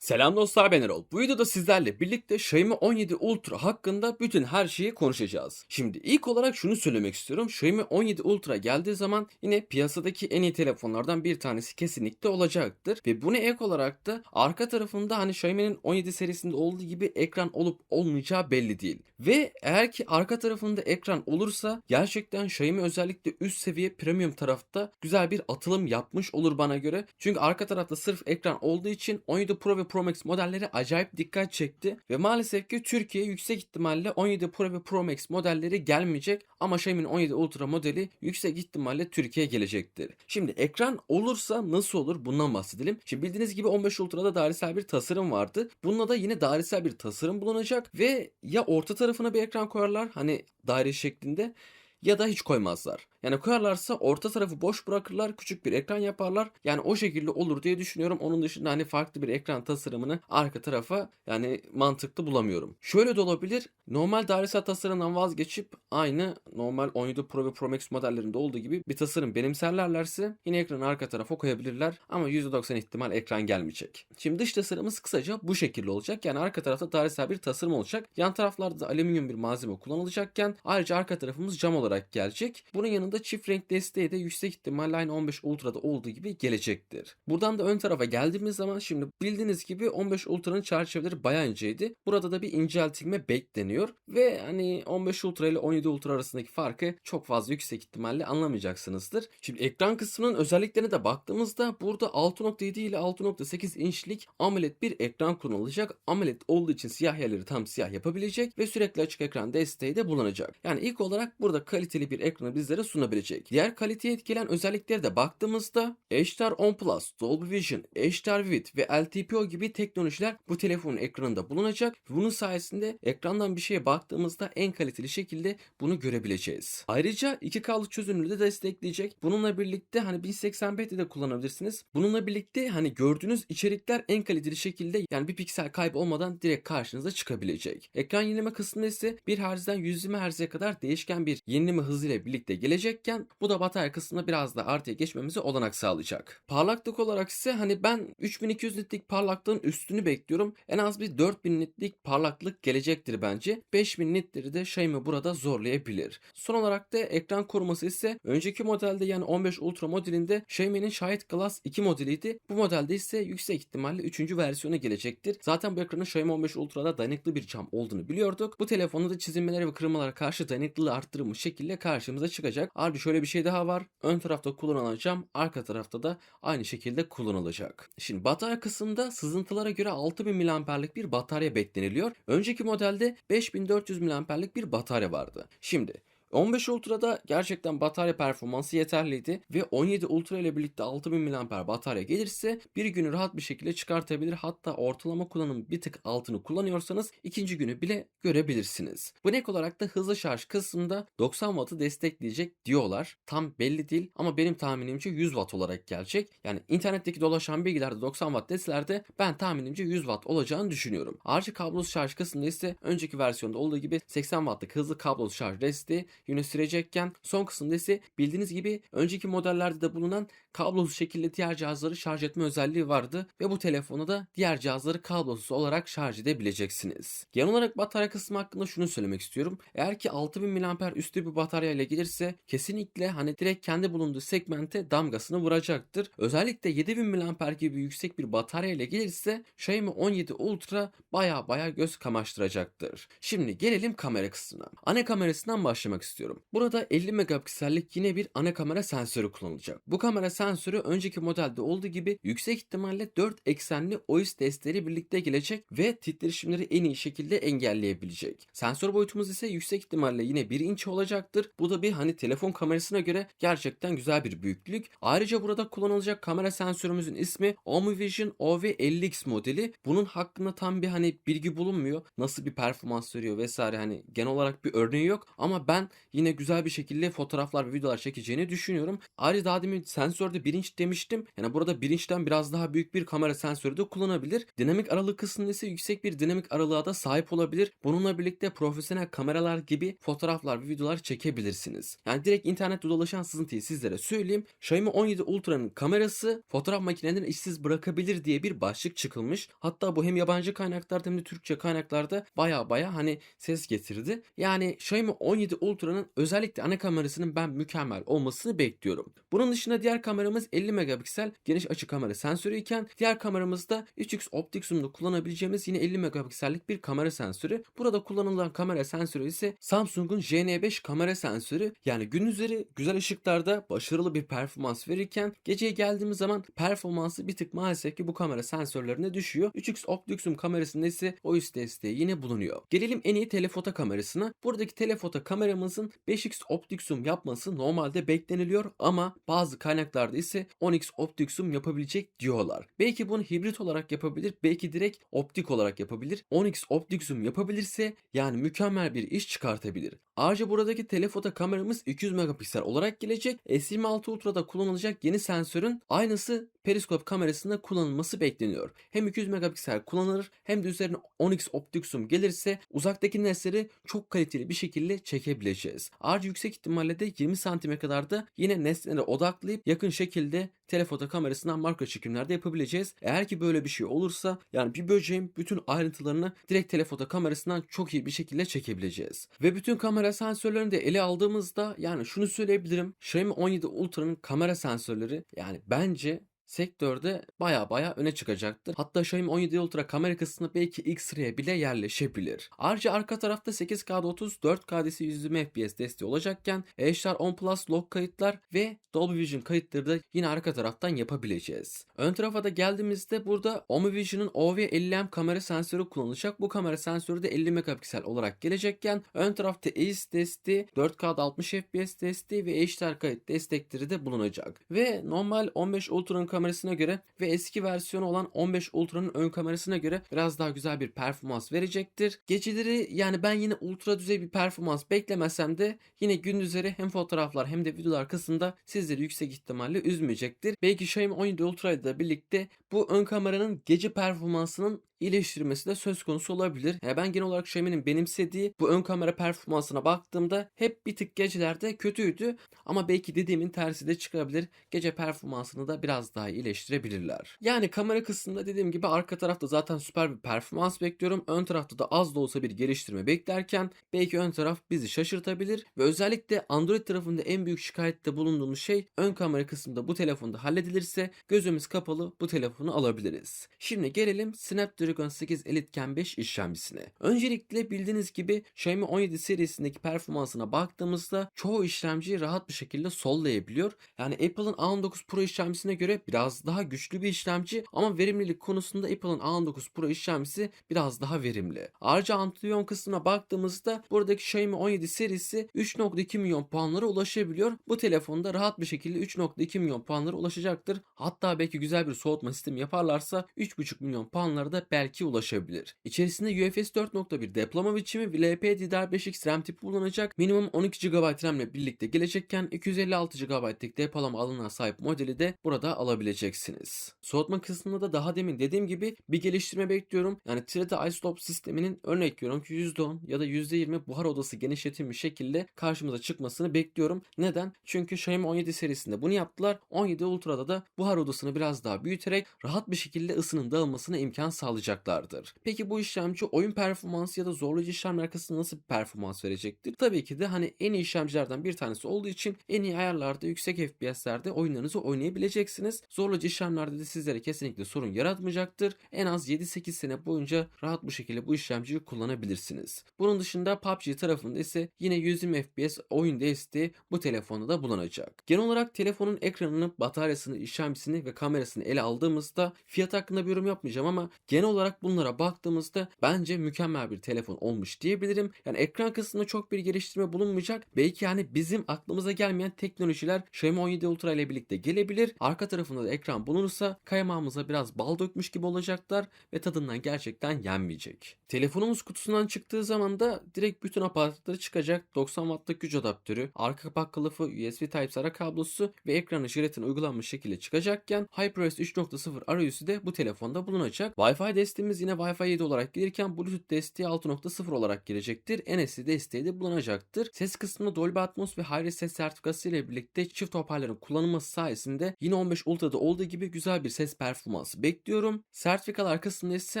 Selam dostlar ben Erol. Bu videoda sizlerle birlikte Xiaomi 17 Ultra hakkında bütün her şeyi konuşacağız. Şimdi ilk olarak şunu söylemek istiyorum. Xiaomi 17 Ultra geldiği zaman yine piyasadaki en iyi telefonlardan bir tanesi kesinlikle olacaktır. Ve buna ek olarak da arka tarafında hani Xiaomi'nin 17 serisinde olduğu gibi ekran olup olmayacağı belli değil. Ve eğer ki arka tarafında ekran olursa gerçekten Xiaomi özellikle üst seviye premium tarafta güzel bir atılım yapmış olur bana göre. Çünkü arka tarafta sırf ekran olduğu için 17 Pro ve Pro Max modelleri acayip dikkat çekti ve maalesef ki Türkiye yüksek ihtimalle 17 Pro ve Pro Max modelleri gelmeyecek ama Xiaomi'nin 17 Ultra modeli yüksek ihtimalle Türkiye'ye gelecektir. Şimdi ekran olursa nasıl olur bundan bahsedelim. Şimdi bildiğiniz gibi 15 Ultra'da dairesel bir tasarım vardı. Bununla da yine dairesel bir tasarım bulunacak ve ya orta tarafına bir ekran koyarlar hani daire şeklinde ya da hiç koymazlar. Yani koyarlarsa orta tarafı boş bırakırlar, küçük bir ekran yaparlar. Yani o şekilde olur diye düşünüyorum. Onun dışında hani farklı bir ekran tasarımını arka tarafa yani mantıklı bulamıyorum. Şöyle de olabilir. Normal dairesel tasarımdan vazgeçip aynı normal 17 Pro ve Pro Max modellerinde olduğu gibi bir tasarım benimserlerlerse yine ekranı arka tarafa koyabilirler. Ama %90 ihtimal ekran gelmeyecek. Şimdi dış tasarımımız kısaca bu şekilde olacak. Yani arka tarafta dairesel bir tasarım olacak. Yan taraflarda da alüminyum bir malzeme kullanılacakken ayrıca arka tarafımız cam olarak gelecek. Bunun yanında çift renk desteği de yüksek ihtimalle aynı 15 Ultra'da olduğu gibi gelecektir. Buradan da ön tarafa geldiğimiz zaman şimdi bildiğiniz gibi 15 Ultra'nın çerçeveleri bayağı inceydi. Burada da bir inceltilme bekleniyor ve hani 15 Ultra ile 17 Ultra arasındaki farkı çok fazla yüksek ihtimalle anlamayacaksınızdır. Şimdi ekran kısmının özelliklerine de baktığımızda burada 6.7 ile 6.8 inçlik AMOLED bir ekran kullanılacak. AMOLED olduğu için siyah yerleri tam siyah yapabilecek ve sürekli açık ekran desteği de bulunacak. Yani ilk olarak burada kaliteli bir ekranı bizlere sunabilecek. Diğer kaliteyi etkileyen özelliklere de baktığımızda HDR10 Plus, Dolby Vision, HDR Vid ve LTPO gibi teknolojiler bu telefonun ekranında bulunacak. Bunun sayesinde ekrandan bir şeye baktığımızda en kaliteli şekilde bunu görebileceğiz. Ayrıca 2K'lı çözünürlüğü de destekleyecek. Bununla birlikte hani 1080p'de de kullanabilirsiniz. Bununla birlikte hani gördüğünüz içerikler en kaliteli şekilde yani bir piksel kaybı olmadan direkt karşınıza çıkabilecek. Ekran yenileme kısmında ise 1 Hz'den 120 Hz'e kadar değişken bir yenileme hızıyla birlikte gelecekken bu da batarya kısmında biraz da artıya geçmemize olanak sağlayacak. Parlaklık olarak ise hani ben 3200 nitlik parlaklığın üstünü bekliyorum. En az bir 4000 nitlik parlaklık gelecektir bence. 5000 nitleri de Xiaomi burada zorlayabilir. Son olarak da ekran koruması ise önceki modelde yani 15 Ultra modelinde Xiaomi'nin Shahid Glass 2 modeliydi. Bu modelde ise yüksek ihtimalle 3. versiyonu gelecektir. Zaten bu ekranın Xiaomi 15 Ultra'da dayanıklı bir cam olduğunu biliyorduk. Bu telefonda da çizilmelere ve kırılmalara karşı dayanıklılığı arttırılmış şekilde karşımıza çıkacak. Harbi şöyle bir şey daha var. Ön tarafta kullanılan cam arka tarafta da aynı şekilde kullanılacak. Şimdi batarya kısmında sızıntılara göre 6000 mAh'lik bir batarya bekleniliyor. Önceki modelde 5400 mAh'lik bir batarya vardı. Şimdi 15 Ultra'da gerçekten batarya performansı yeterliydi ve 17 Ultra ile birlikte 6000 mAh batarya gelirse bir günü rahat bir şekilde çıkartabilir. Hatta ortalama kullanım bir tık altını kullanıyorsanız ikinci günü bile görebilirsiniz. Bu ek olarak da hızlı şarj kısmında 90 Watt'ı destekleyecek diyorlar. Tam belli değil ama benim tahminimce 100 Watt olarak gelecek. Yani internetteki dolaşan bilgilerde 90 Watt deselerde ben tahminimce 100 Watt olacağını düşünüyorum. Ayrıca kablosuz şarj kısmında ise önceki versiyonda olduğu gibi 80 Watt'lık hızlı kablosuz şarj desteği yine sürecekken son kısımda ise bildiğiniz gibi önceki modellerde de bulunan kablosuz şekilde diğer cihazları şarj etme özelliği vardı ve bu telefonu da diğer cihazları kablosuz olarak şarj edebileceksiniz. Genel olarak batarya kısmı hakkında şunu söylemek istiyorum. Eğer ki 6000 mAh üstü bir batarya ile gelirse kesinlikle hani direkt kendi bulunduğu segmente damgasını vuracaktır. Özellikle 7000 mAh gibi yüksek bir batarya ile gelirse Xiaomi 17 Ultra baya baya göz kamaştıracaktır. Şimdi gelelim kamera kısmına. Ana kamerasından başlamak istiyorum. Burada 50 megapiksellik yine bir ana kamera sensörü kullanılacak. Bu kamera sensörü önceki modelde olduğu gibi yüksek ihtimalle 4 eksenli OIS desteğiyle birlikte gelecek ve titreşimleri en iyi şekilde engelleyebilecek. Sensör boyutumuz ise yüksek ihtimalle yine 1 inç olacaktır. Bu da bir hani telefon kamerasına göre gerçekten güzel bir büyüklük. Ayrıca burada kullanılacak kamera sensörümüzün ismi OmniVision OV50X modeli. Bunun hakkında tam bir hani bilgi bulunmuyor. Nasıl bir performans veriyor vesaire hani genel olarak bir örneği yok ama ben yine güzel bir şekilde fotoğraflar ve videolar çekeceğini düşünüyorum. Ayrıca daha demin sensör S4'de 1 inç demiştim. Yani burada 1 inçten biraz daha büyük bir kamera sensörü de kullanabilir. Dinamik aralık kısmında ise yüksek bir dinamik aralığa da sahip olabilir. Bununla birlikte profesyonel kameralar gibi fotoğraflar ve videolar çekebilirsiniz. Yani direkt internette dolaşan sızıntıyı sizlere söyleyeyim. Xiaomi 17 Ultra'nın kamerası fotoğraf makinelerini işsiz bırakabilir diye bir başlık çıkılmış. Hatta bu hem yabancı kaynaklarda hem de Türkçe kaynaklarda baya baya hani ses getirdi. Yani Xiaomi 17 Ultra'nın özellikle ana kamerasının ben mükemmel olmasını bekliyorum. Bunun dışında diğer kameramız 50 megapiksel geniş açı kamera sensörü iken diğer kameramızda 3x optik zoom'da kullanabileceğimiz yine 50 megapiksellik bir kamera sensörü. Burada kullanılan kamera sensörü ise Samsung'un JN5 kamera sensörü. Yani gündüzleri güzel ışıklarda başarılı bir performans verirken geceye geldiğimiz zaman performansı bir tık maalesef ki bu kamera sensörlerine düşüyor. 3x optik zoom kamerasında ise OIS desteği yine bulunuyor. Gelelim en iyi telefoto kamerasına. Buradaki telefoto kameramızın 5x optik zoom yapması normalde bekleniliyor ama bazı kaynaklarda ise 10x optik zoom yapabilecek diyorlar. Belki bunu hibrit olarak yapabilir, belki direkt optik olarak yapabilir. 10x optik zoom yapabilirse yani mükemmel bir iş çıkartabilir. Ayrıca buradaki telefoto kameramız 200 megapiksel olarak gelecek. S26 Ultra'da kullanılacak yeni sensörün aynısı periskop kamerasında kullanılması bekleniyor. Hem 200 megapiksel kullanılır hem de üzerine 10x optik zoom gelirse uzaktaki nesneleri çok kaliteli bir şekilde çekebileceğiz. Ayrıca yüksek ihtimalle de 20 santime kadar da yine nesnelere odaklayıp yakın şekilde telefoto kamerasından marka çekimlerde yapabileceğiz. Eğer ki böyle bir şey olursa yani bir böceğin bütün ayrıntılarını direkt telefoto kamerasından çok iyi bir şekilde çekebileceğiz. Ve bütün kamera sensörlerini de ele aldığımızda yani şunu söyleyebilirim. Xiaomi 17 Ultra'nın kamera sensörleri yani bence sektörde baya baya öne çıkacaktır. Hatta Xiaomi 17 Ultra kamera kısmında belki ilk sıraya bile yerleşebilir. Ayrıca arka tarafta 8K'da 30, 4K'da 120 FPS desteği olacakken HDR10 Plus log kayıtlar ve Dolby Vision kayıtları da yine arka taraftan yapabileceğiz. Ön tarafa da geldiğimizde burada OmniVision'ın OV50M kamera sensörü kullanılacak. Bu kamera sensörü de 50 megapiksel olarak gelecekken ön tarafta EIS desteği, 4K'da 60 FPS desteği ve HDR kayıt destekleri de bulunacak. Ve normal 15 Ultra'nın kamerasına göre ve eski versiyonu olan 15 Ultra'nın ön kamerasına göre biraz daha güzel bir performans verecektir. Geceleri yani ben yine ultra düzey bir performans beklemesem de yine gündüzleri hem fotoğraflar hem de videolar kısmında sizleri yüksek ihtimalle üzmeyecektir. Belki Xiaomi 17 Ultra ile birlikte bu ön kameranın gece performansının iyileştirmesi de söz konusu olabilir. Yani ben genel olarak Xiaomi'nin benimsediği bu ön kamera performansına baktığımda hep bir tık gecelerde kötüydü. Ama belki dediğimin tersi de çıkabilir. Gece performansını da biraz daha iyileştirebilirler. Yani kamera kısmında dediğim gibi arka tarafta zaten süper bir performans bekliyorum. Ön tarafta da az da olsa bir geliştirme beklerken belki ön taraf bizi şaşırtabilir. Ve özellikle Android tarafında en büyük şikayette bulunduğumuz şey ön kamera kısmında bu telefonda halledilirse gözümüz kapalı bu telefonu alabiliriz. Şimdi gelelim Snapdragon Snapdragon 8 Elite Gen 5 işlemcisine. Öncelikle bildiğiniz gibi Xiaomi 17 serisindeki performansına baktığımızda çoğu işlemciyi rahat bir şekilde sollayabiliyor. Yani Apple'ın A19 Pro işlemcisine göre biraz daha güçlü bir işlemci ama verimlilik konusunda Apple'ın A19 Pro işlemcisi biraz daha verimli. Ayrıca Antuyon kısmına baktığımızda buradaki Xiaomi 17 serisi 3.2 milyon puanlara ulaşabiliyor. Bu telefonda rahat bir şekilde 3.2 milyon puanlara ulaşacaktır. Hatta belki güzel bir soğutma sistemi yaparlarsa 3.5 milyon puanlara da belki ulaşabilir. İçerisinde UFS 4.1 depolama biçimi ve LPDDR5X RAM tipi bulunacak. Minimum 12 GB RAM ile birlikte gelecekken 256 GB'lik depolama alanına sahip modeli de burada alabileceksiniz. Soğutma kısmında da daha demin dediğim gibi bir geliştirme bekliyorum. Yani Treta iStop sisteminin örnek veriyorum ki %10 ya da %20 buhar odası genişletilmiş şekilde karşımıza çıkmasını bekliyorum. Neden? Çünkü Xiaomi 17 serisinde bunu yaptılar. 17 Ultra'da da buhar odasını biraz daha büyüterek rahat bir şekilde ısının dağılmasına imkan sağlayacaklardır. Peki bu işlemci oyun performansı ya da zorlayıcı işlemler arkasında nasıl bir performans verecektir? Tabii ki de hani en iyi işlemcilerden bir tanesi olduğu için en iyi ayarlarda yüksek FPS'lerde oyunlarınızı oynayabileceksiniz. Zorlayıcı işlemlerde de sizlere kesinlikle sorun yaratmayacaktır. En az 7-8 sene boyunca rahat bu şekilde bu işlemciyi kullanabilirsiniz. Bunun dışında PUBG tarafında ise yine 120 FPS oyun desteği bu telefonda da bulunacak. Genel olarak telefonun ekranını, bataryasını, işlemcisini ve kamerasını ele aldığımızda fiyat hakkında bir yorum yapmayacağım ama genel olarak olarak bunlara baktığımızda bence mükemmel bir telefon olmuş diyebilirim. Yani ekran kısmında çok bir geliştirme bulunmayacak. Belki yani bizim aklımıza gelmeyen teknolojiler Xiaomi 17 Ultra ile birlikte gelebilir. Arka tarafında da ekran bulunursa kaymağımıza biraz bal dökmüş gibi olacaklar ve tadından gerçekten yenmeyecek. Telefonumuz kutusundan çıktığı zaman da direkt bütün aparatları çıkacak. 90 wattlık güç adaptörü, arka kapak kılıfı, USB Type-C kablosu ve ekranı jiletin uygulanmış şekilde çıkacakken HyperOS 3.0 arayüzü de bu telefonda bulunacak. Wi-Fi desteğimiz yine Wi-Fi 7 olarak gelirken Bluetooth desteği 6.0 olarak gelecektir. NFC desteği de bulunacaktır. Ses kısmında Dolby Atmos ve Hi-Res ses sertifikası ile birlikte çift hoparlörün kullanılması sayesinde yine 15 Ultra'da olduğu gibi güzel bir ses performansı bekliyorum. Sertifikalar kısmında ise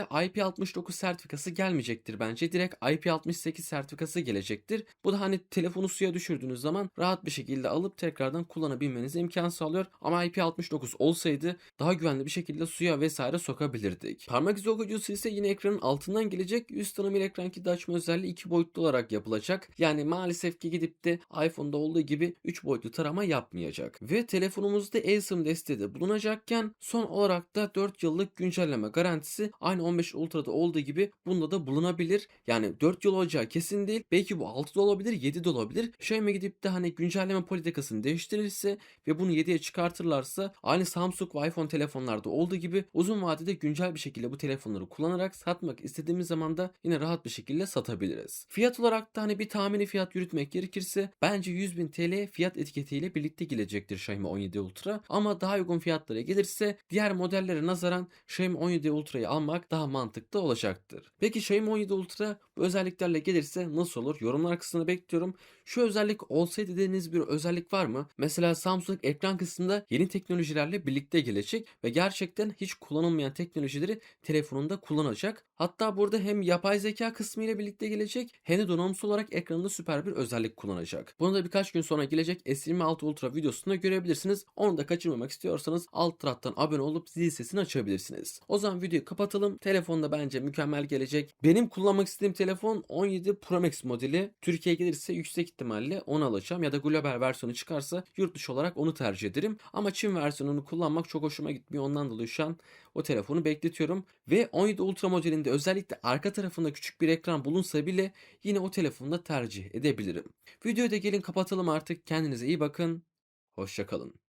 IP69 sertifikası gelmeyecektir bence. Direkt IP68 sertifikası gelecektir. Bu da hani telefonu suya düşürdüğünüz zaman rahat bir şekilde alıp tekrardan kullanabilmenize imkan sağlıyor. Ama IP69 olsaydı daha güvenli bir şekilde suya vesaire sokabilirdik. Parmak izi okuyucusu ise yine ekranın altından gelecek. Yüz tanımıyla ekran kilidi özelliği iki boyutlu olarak yapılacak. Yani maalesef ki gidip de iPhone'da olduğu gibi 3 boyutlu tarama yapmayacak. Ve telefonumuzda eSIM desteği de bulunacakken son olarak da 4 yıllık güncelleme garantisi aynı 15 Ultra'da olduğu gibi bunda da bulunabilir. Yani 4 yıl olacağı kesin değil. Belki bu 6'da olabilir, 7'de olabilir. Xiaomi gidip de hani güncelleme politikasını değiştirirse ve bunu 7'ye çıkartırlarsa aynı Samsung ve iPhone telefonlarda olduğu gibi uzun vadede güncel bir şekilde bu telefonları kullanarak satmak istediğimiz zaman da yine rahat bir şekilde satabiliriz. Fiyat olarak da hani bir tahmini fiyat yürütmek gerekirse bence 100.000 TL fiyat etiketiyle birlikte gelecektir Xiaomi 17 Ultra ama daha uygun fiyatlara gelirse diğer modellere nazaran Xiaomi 17 Ultra'yı almak daha mantıklı olacaktır. Peki Xiaomi 17 Ultra bu özelliklerle gelirse nasıl olur? Yorumlar kısmını bekliyorum. Şu özellik olsaydı dediğiniz bir özellik var mı? Mesela Samsung ekran kısmında yeni teknolojilerle birlikte gelecek ve gerçekten hiç kullanılmayan teknolojileri telefonunda kullanacak. Hatta burada hem yapay zeka kısmı ile birlikte gelecek hem de donanımsal olarak ekranında süper bir özellik kullanacak. Bunu da birkaç gün sonra gelecek S26 Ultra videosunda görebilirsiniz. Onu da kaçırmamak istiyorsanız alt taraftan abone olup zil sesini açabilirsiniz. O zaman videoyu kapatalım. Telefonda bence mükemmel gelecek. Benim kullanmak istediğim telefon 17 Pro Max modeli. Türkiye'ye gelirse yüksek ihtimalle onu alacağım ya da global versiyonu çıkarsa yurt dışı olarak onu tercih ederim. Ama Çin versiyonunu kullanmak çok hoşuma gitmiyor. Ondan dolayı şu an o telefonu bekletiyorum. Ve 17 Ultra modelinde özellikle arka tarafında küçük bir ekran bulunsa bile yine o telefonu da tercih edebilirim. Videoyu da gelin kapatalım artık. Kendinize iyi bakın. Hoşçakalın.